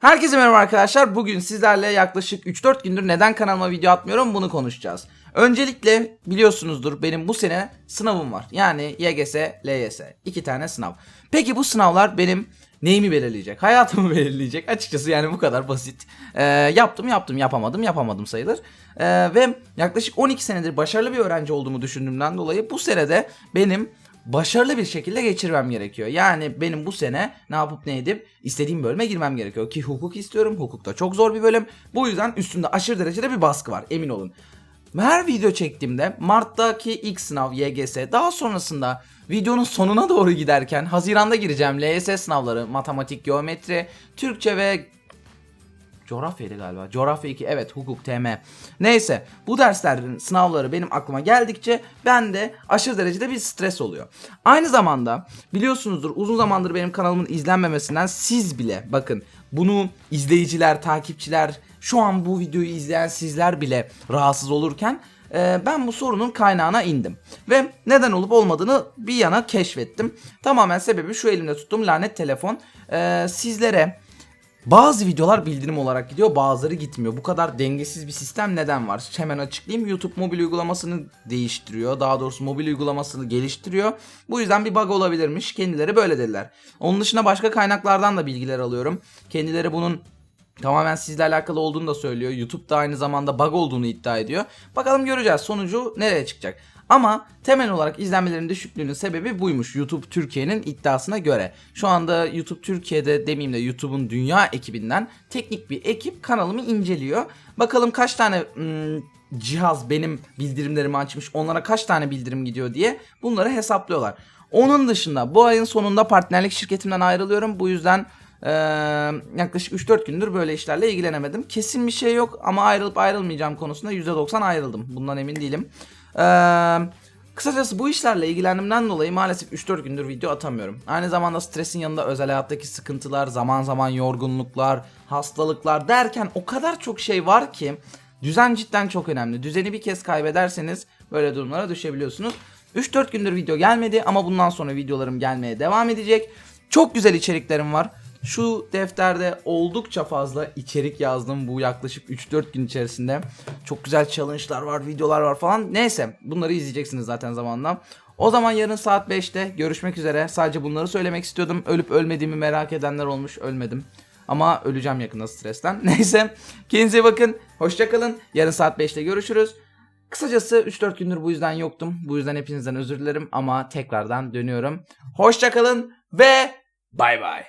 Herkese merhaba arkadaşlar. Bugün sizlerle yaklaşık 3-4 gündür neden kanalıma video atmıyorum bunu konuşacağız. Öncelikle biliyorsunuzdur benim bu sene sınavım var. Yani YGS, LYS. iki tane sınav. Peki bu sınavlar benim neyimi belirleyecek? Hayatımı belirleyecek. Açıkçası yani bu kadar basit. Ee, yaptım yaptım yapamadım yapamadım sayılır. Ee, ve yaklaşık 12 senedir başarılı bir öğrenci olduğumu düşündüğümden dolayı bu senede benim başarılı bir şekilde geçirmem gerekiyor. Yani benim bu sene ne yapıp ne edip istediğim bölüme girmem gerekiyor. Ki hukuk istiyorum. Hukuk da çok zor bir bölüm. Bu yüzden üstünde aşırı derecede bir baskı var emin olun. Her video çektiğimde Mart'taki ilk sınav YGS daha sonrasında videonun sonuna doğru giderken Haziran'da gireceğim LYS sınavları matematik, geometri, Türkçe ve Coğrafyaydı galiba. Coğrafya 2 evet hukuk TM. Neyse bu derslerin sınavları benim aklıma geldikçe bende aşırı derecede bir stres oluyor. Aynı zamanda biliyorsunuzdur uzun zamandır benim kanalımın izlenmemesinden siz bile bakın bunu izleyiciler, takipçiler şu an bu videoyu izleyen sizler bile rahatsız olurken e, ben bu sorunun kaynağına indim. Ve neden olup olmadığını bir yana keşfettim. Tamamen sebebi şu elimde tuttuğum lanet telefon. E, sizlere bazı videolar bildirim olarak gidiyor bazıları gitmiyor. Bu kadar dengesiz bir sistem neden var? Hemen açıklayayım. YouTube mobil uygulamasını değiştiriyor. Daha doğrusu mobil uygulamasını geliştiriyor. Bu yüzden bir bug olabilirmiş. Kendileri böyle dediler. Onun dışında başka kaynaklardan da bilgiler alıyorum. Kendileri bunun tamamen sizle alakalı olduğunu da söylüyor. YouTube da aynı zamanda bug olduğunu iddia ediyor. Bakalım göreceğiz sonucu nereye çıkacak. Ama temel olarak izlenmelerin düşüklüğünün sebebi buymuş YouTube Türkiye'nin iddiasına göre. Şu anda YouTube Türkiye'de demeyeyim de YouTube'un dünya ekibinden teknik bir ekip kanalımı inceliyor. Bakalım kaç tane ım, cihaz benim bildirimlerimi açmış, onlara kaç tane bildirim gidiyor diye bunları hesaplıyorlar. Onun dışında bu ayın sonunda partnerlik şirketimden ayrılıyorum. Bu yüzden ee, yaklaşık 3-4 gündür böyle işlerle ilgilenemedim. Kesin bir şey yok ama ayrılıp ayrılmayacağım konusunda %90 ayrıldım. Bundan emin değilim. Ee, kısacası bu işlerle ilgilendiğimden dolayı maalesef 3-4 gündür video atamıyorum. Aynı zamanda stresin yanında özel hayattaki sıkıntılar, zaman zaman yorgunluklar, hastalıklar derken o kadar çok şey var ki düzen cidden çok önemli. Düzeni bir kez kaybederseniz böyle durumlara düşebiliyorsunuz. 3-4 gündür video gelmedi ama bundan sonra videolarım gelmeye devam edecek. Çok güzel içeriklerim var. Şu defterde oldukça fazla içerik yazdım bu yaklaşık 3-4 gün içerisinde. Çok güzel challenge'lar var, videolar var falan. Neyse bunları izleyeceksiniz zaten zamanla. O zaman yarın saat 5'te görüşmek üzere. Sadece bunları söylemek istiyordum. Ölüp ölmediğimi merak edenler olmuş. Ölmedim. Ama öleceğim yakında stresten. Neyse kendinize bakın. Hoşçakalın. Yarın saat 5'te görüşürüz. Kısacası 3-4 gündür bu yüzden yoktum. Bu yüzden hepinizden özür dilerim ama tekrardan dönüyorum. Hoşçakalın ve bay bay.